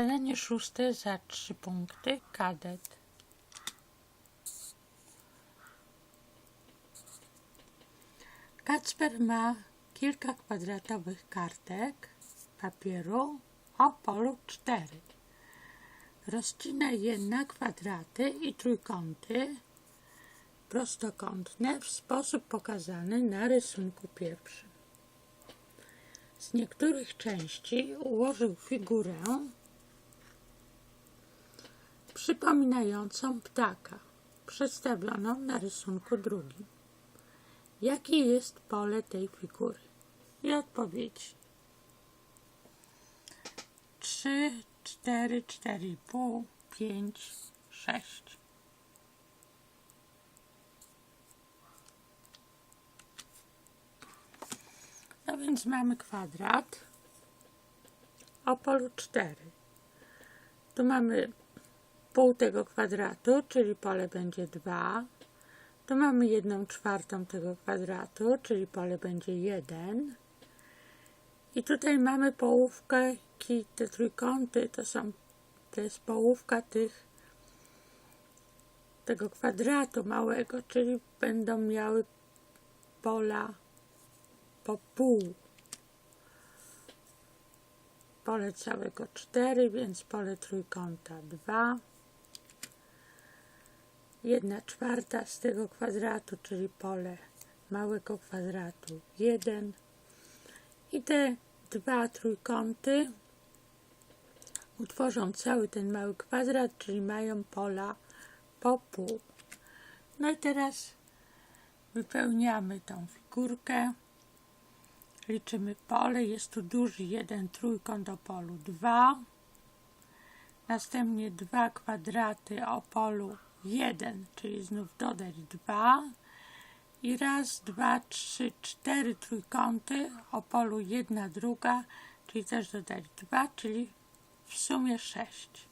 Zadanie szóste za trzy punkty. Kadet. Kacper ma kilka kwadratowych kartek papieru o polu 4. Rozcina je na kwadraty i trójkąty prostokątne w sposób pokazany na rysunku pierwszym. Z niektórych części ułożył figurę przypominającą ptaka, przedstawioną na rysunku drugim. Jakie jest pole tej figury? I odpowiedzi. 3, 4, 4,5, 5, 6. No więc mamy kwadrat o polu 4. Tu mamy pół tego kwadratu, czyli pole będzie 2. Tu mamy 1 czwartą tego kwadratu, czyli pole będzie 1. I tutaj mamy połówkę, te trójkąty to są, to jest połówka tych, tego kwadratu małego, czyli będą miały pola po pół. Pole całego 4, więc pole trójkąta 2. 1 czwarta z tego kwadratu, czyli pole małego kwadratu 1. I te dwa trójkąty utworzą cały ten mały kwadrat, czyli mają pola po pół. No i teraz wypełniamy tą figurkę. Liczymy pole. Jest tu duży jeden trójkąt o polu 2. Następnie dwa kwadraty o polu 1, czyli znów dodać 2. I raz, dwa, trzy, cztery trójkąty o polu 1 druga, czyli też dodać 2, czyli w sumie 6.